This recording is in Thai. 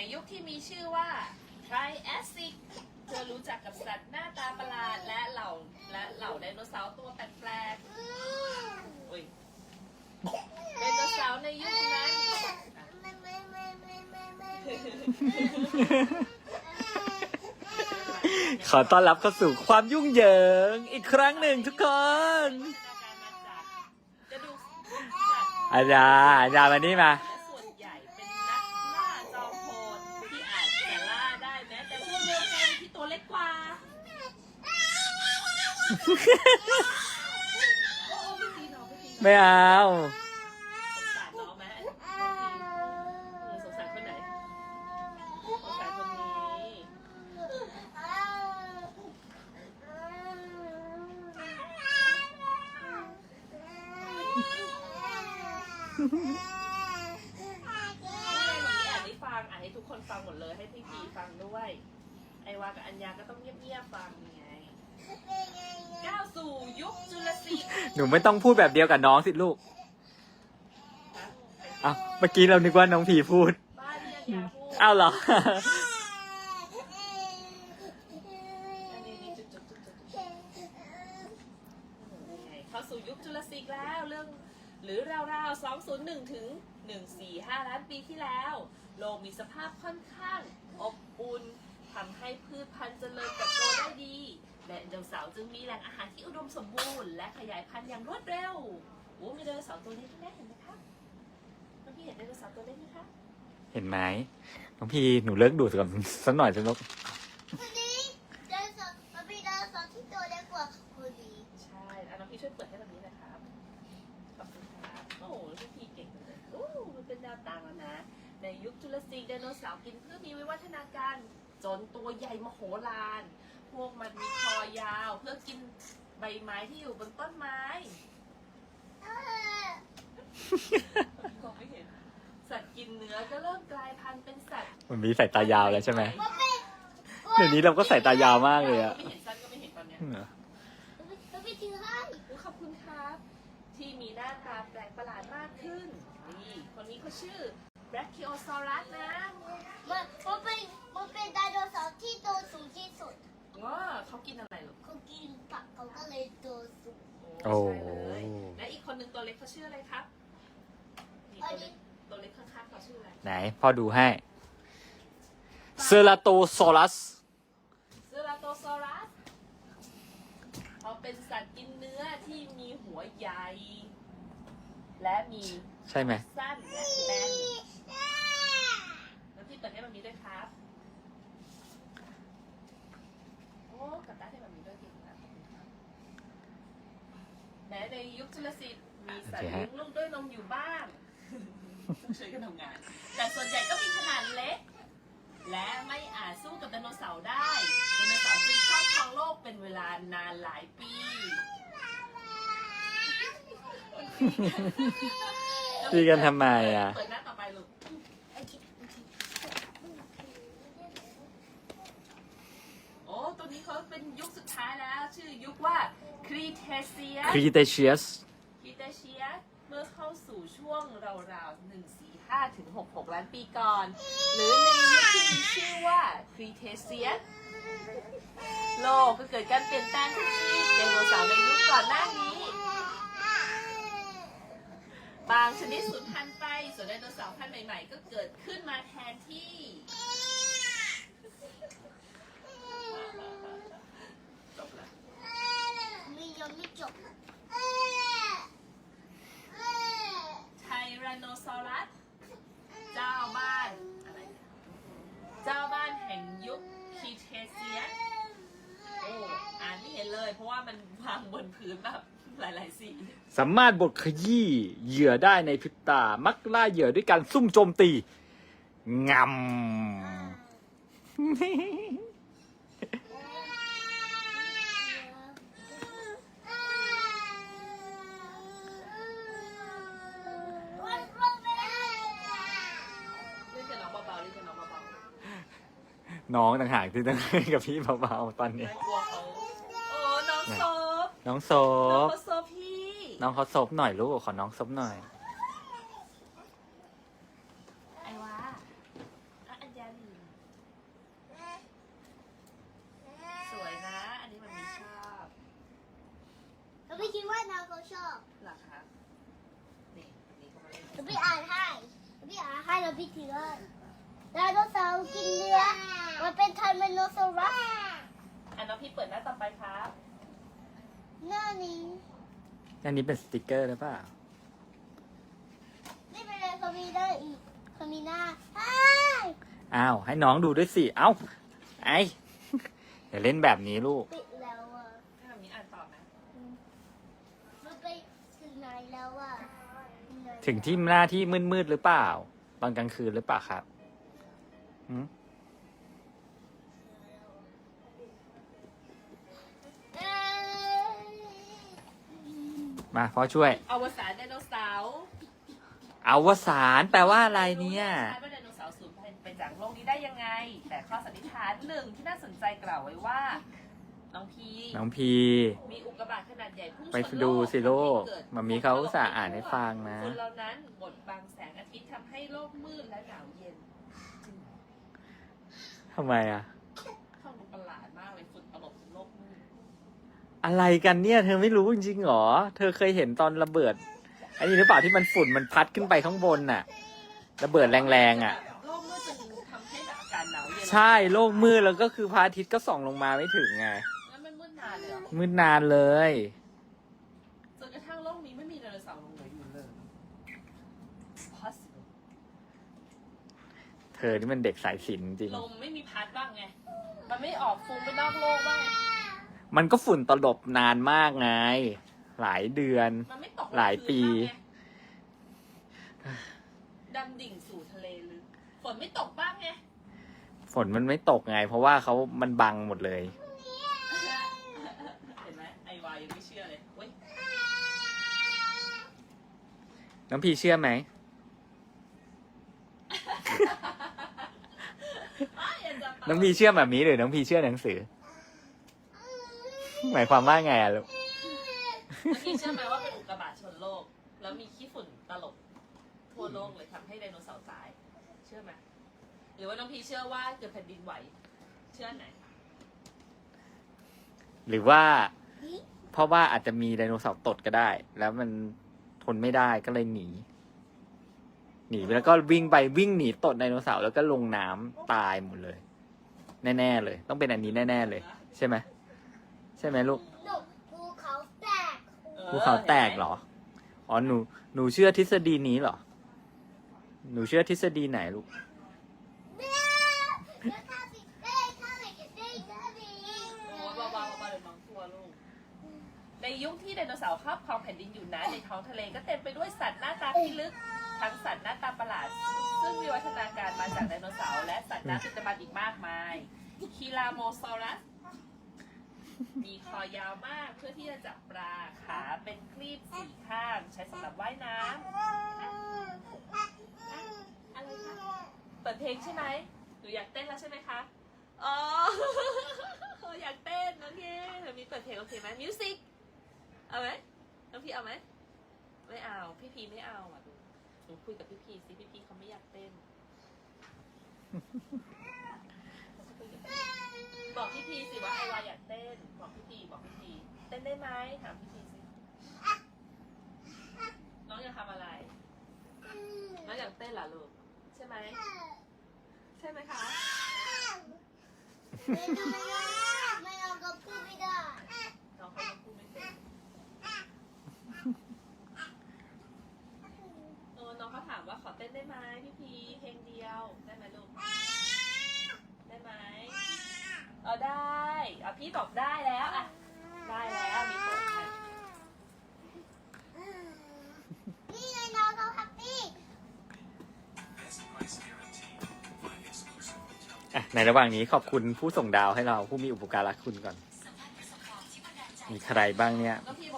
ในยุคที่มีชื่อว่าไทรแอสซิกเธอรู้จักกับสัตว์หน้าตาประหลาดและเหล่าและเหล่าไดโนเสาร์ตัวแปลกๆอุ้ยไดโนเสาร์ในยุคนั้นขอต้อนรับเข้าสู่ความยุ่งเหยิงอีกครั้งหนึ่งทุกคนจะดูจากอาจารย์อาจารย์มานี่มา และส่วนใหญ่เป็นนักล่าจอมโหดที่อาจจะล่าได้แม้แต่พวกเดียวกันที่ตัวเล็กกว่าโอ้ ไม่ตีน้องไม่ตีน้องไม่เอาสงสารน้องไหมเออสงสารคนไหนสงสารคนนี้นี่ไงวันนี้อ่านให้ฟังอ่านให้ทุกคนฟังหมดเลย ให้พี่พีฟังด้วย ไอวากับอัญญาก็ต้องเงียบๆฟังไง ก้าวสู่ยุคจุลศิลป์หนูไม่ต้องพูดแบบเดียวกับน้องสิลูกนะอ้าวเมื่อกี้เรานึกว่าน้องพีพูด บ้านที่อัญญาพูดอ้าวเหรอ อันนี้นี่จุดจุดจุดจุดจุดนี่ไงเข้าสู่ยุคจุลศิลป์แล้วเรื่อง หรือราวๆ201 ถึง 145 ล้านปีที่แล้ว โลกมีสภาพค่อนข้างอบอุ่น ทำให้พืชพันธุ์เจริญเติบโตได้ดี และไดโนเสาร์จึงมีแหล่งอาหารที่อุดมสมบูรณ์และขยายพันธุ์อย่างรวดเร็วโอ้มีไดโนเสาร์ตัวเล็กด้วยนะเห็นไหมคะเมื่อกี้เห็นไดโนเสาร์ตัวเล็กไหมคะเห็นไหมน้องพีหนูเลิกดูดก่อนสักหน่อยสิลูกคนนี้เดินสดมันมีเดินสดที่ตัวเล็กกว่าคนนี้ใช่อะน้องพี่ช่วยเปิดให้แบบนี้นะครับขอบคุณครับโอ้โหพี่พีเก่งจังเลยโอ้มันเป็นแนวตั้งแล้วนะในยุคจุลศิลป์ไดโนเสาร์กินพืชมีวิวัฒนาการ จนตัวใหญ่มโหฬารพวกมันมีคอยาว เพื่อกินใบไม้ที่อยู่บนต้นไม้มองไม่เห็นสัตว์กินเนื้อก็เริ่มกลายพันธุ์เป็นสัตว์มันมีสายตายาวแล้วใช่ไหมมันเป็นเดี๋ยวนี้เราก็สายตายาวมากเลยอะไม่เห็นสั้นก็ไม่เห็นตอนเนี้ยมันเป็นถือให้อุ๊ยขอบคุณครับ ที่มีหน้าตาแปลกประหลาดมากขึ้น นี่ คนนี้เขาชื่อ Brachiosaurus นะมันมันเป็นมันเป็นไดโนเสาร์ที่โตสูงที่สุดว้าเขากินอะไรหรอเขากินผักเขาก็เลยโตสูงโอ้ใช่เลยและอีกคนหนึ่งตัวเล็กเขาชื่ออะไรครับนี่ตัวเล็กตัวเล็กข้างๆเขาชื่ออะไรไหนพ่อดูให้เซราโตซอรัส เซราโตซอรัสเขาเป็นสัตว์กินเนื้อที่มีหัวใหญ่ และมีใช่ไหมสั้นและแบนแล้วพี่เปิดให้มันมีด้วยครับ โอ้กับตาให้มันมีด้วยจริงนะขอบคุณครับแม้ในยุคจุลศิลป์มีสัตว์เลี้ยงลูกด้วยนมอยู่บ้างต้องช่วยกันทำงาน แต่ส่วนใหญ่ก็มีขนาดเล็ก และไม่อาจสู้กับไดโนเสาร์ได้ไดโนเสาร์จึงครอบครองโลกเป็นเวลานานหลายปี ตีกันทำไมอะ เปิดหน้าต่อไปลูกโอ้ตัวนี้เขาเป็นยุคสุดท้ายแล้ว ชื่อยุคว่าครีเทเซียครีเตเชียสครีเทเชียเมื่อเข้าสู่ช่วงราวๆ145ถึง66ล้านปีก่อน หรือในยุคที่มีชื่อว่าครีเทเซียโลกก็เกิดการเปลี่ยนแปลงขึ้นอีกไดโนเสาร์ในยุคก่อนหน้านี้ บางชนิดสูญพันธุ์ไป ส่วนไดโนเสาร์พันธุ์ใหม่ ๆ ก็เกิดขึ้นมาแทนที่จบละมียังไม่จบไทแรนโนซอรัส เจ้าบ้านอะไร เจ้าบ้านแห่งยุคคีเทเซียสโอ้อ่านไม่เห็นเลย เพราะว่ามันวางบนพื้นแบบ หลายๆสีสามารถบดขยี้เหยื่อได้ในพริบตา มักล่าเหยื่อด้วยการซุ่มโจมตีงำเล่นกับน้องเบาๆเล่นกับน้องเบาน้องต่างหากที่ต้องเล่นกับพี่เบาๆตอนๆนี้น่ากลัวเขาโอ้น้องโซฟ น้องโซน้องฟโพี่ น้องเขาซบหน่อยลูกขอน้องซบหน่อย ไอ้วะอะอันญาลีสวยนะ อันนี้มันมีชอบหนูไม่คิดว่าน้องเขาชอบหรอคะนี่อันนี้ก็มาเล่นหนูไปอ่านให้หนูไปอ่านให้แล้วพี่ถือเลยไดโนเสาร์กินเนื้อมันเป็นไทรเมโนซอรัสอันน้องพี่เปิดหน้าต่อไปครับ หน้านี้อันนี้เป็นสติกเกอร์หรือเปล่านี่เป็นอะไรเขามีได้อีกเขามีหน้าใช่อ้าวให้น้องดูด้วยสิ เอ้า ไอ อย่าเล่นแบบนี้ลูก ปิดแล้วอะถ้าแบบนี้อ่านต่อไหมมันไปถึงไหนแล้วอะไหนถึงที่หน้าที่มืดๆหรือเปล่า ตอนกลางคืนหรือเปล่าครับหืม มาพ่อช่วย อวสานไดโนเสาร์อวสานแปลว่าอะไรเนี่ยใช่ว่าไดโนเสาร์สูญพันธุ์ไปจากโลกนี้ได้ยังไง แต่ข้อสันนิษฐานหนึ่งที่น่าสนใจกล่าวไว้ว่า น้องพี น้องพี มีอุกกาบาตขนาดใหญ่พุ่งชนไปโลกดูสิลูกทำให้เกิดมามีเขาอุตส่าห์อ่านให้ฟังนะฝุ่นเหล่านั้นบดบังแสงอาทิตย์ทำให้โลกมืดและหนาวเย็นจริงเหรอทำไมอะ ฟังดูประหลาดมากเลยฝุ่นตลบโลกมืด อะไรกันเนี่ย เธอไม่รู้จริงๆหรอ เธอเคยเห็นตอนระเบิด อันนี้หรือเปล่าที่มันฝุ่นมันพัดขึ้นไปข้างบนน่ะ ระเบิดแรงๆอะ โลกมืดจนทำให้แบบอากาศหนาวเย็นใช่โลกมืดแล้วก็คือพระอาทิตย์ก็ส่องลงมาไม่ถึงไง แล้วมันมืดนานเลยเหรอมืดนานเลย จนกระทั่งโลกนี้ไม่มีไดโนเสาร์ลงเหลืออยู่เลย possible เธอนี่มันเด็กสายศิลป์จริง ลมไม่มีพัดบ้างไง มันไม่ออกฟุ้งไปนอกโลกบ้างไง มันก็ฝุ่นตลบนานมากไง หลายเดือน มันไม่ตกหลายปีดำดิ่งสู่ทะเลลึกฝนไม่ตกบ้างไงฝนมันไม่ตกไง เพราะว่าเขามันบังหมดเลย เห็นไหมไอวายยังไม่เชื่อเลยเว้ยน้องพีเชื่อไหม อ้าวอย่าจับปากน้องพีเชื่อแบบนี้หรือน้องพีเชื่อหนังสือ หมายความว่าไงอะลูกน้องพี่เชื่อไหมว่าเป็นอุกกาบาตชนโลก แล้วมีขี้ฝุ่นตลบทั่วโลกเลยทำให้ไดโนเสาร์ตาย เชื่อไหมหรือว่าน้องพี่เชื่อว่าเกิดแผ่นดินไหว เชื่อไหน หรือว่า เพราะว่าอาจจะมีไดโนเสาร์ตดก็ได้ แล้วมันทนไม่ได้ก็เลยหนี หนีไปแล้วก็วิ่งไปวิ่งหนีตดไดโนเสาร์แล้วก็ลงน้ำตายหมดเลย แน่ ๆ เลย ต้องเป็นอันนี้แน่ ๆ เลย ใช่ไหม ใช่ไหมลูกหนูภูเขาแตกภูเขาแตกเหรออ๋อหนูหนูเชื่อทฤษฎีนี้เหรอ หนูเชื่อทฤษฎีไหนลูกแม่แล้วข้าสิได้ข้าสิได้ข้าสิโอ้ยเบาๆเบาๆเดี๋ยวน้องกลัวลูก ในยุคที่ไดโนเสาร์ครอบครองแผ่นดินอยู่นะในท้องทะเลก็เต็มไปด้วยสัตว์หน้าตาที่ลึก ทั้งสัตว์หน้าตาประหลาด ซึ่งวิวัฒนาการมาจากไดโนเสาร์และสัตว์น้ำดึกดำบรรพ์อีกมากมายคีลาโมซอรัส มีคอยาวมากเพื่อที่จะจับปลาขาเป็นคลีบสี่ข้างใช้สำหรับว่ายน้ำอะไรคะเปิดเพลงใช่ไหมหนูอยากเต้นแล้วใช่ไหมคะอ๋ออยากเต้นโอเคเดี๋ยวมีเปิดเพลงโอเคไหมมิวสิกเอาไหมน้องพี่เอาไหมไม่เอา พี่พีไม่เอาอะดูหนูคุยกับพี่พีสิพี่พีเขาไม่อยากเต้นบอกพี่พีสิว่าไอวาอยากเต้นบอกพี่พีบอกพี่พีเต้ นได้ไหมถามพี่พีสิน้องอยากทำอะไร น้องอยากเต้นเหรอลูก ใช่ไหม ใช่ไหมคะ ไม่ได้ไม่เอาก็พูดไม่ได้น้องเขายังพูดไม่เป็นเออน้องเขาถามว่าขอเต้นได้ไหมพี่พีเพลงเดียวได้ไหมลูก ได้ไหมเออได้เอาพี่บอกได้ อะในระหว่างนี้ขอบคุณผู้ส่งดาวให้เราผู้มีอุปการะคุณก่อน มีใครบ้างเนี่ยน้องพี่บอก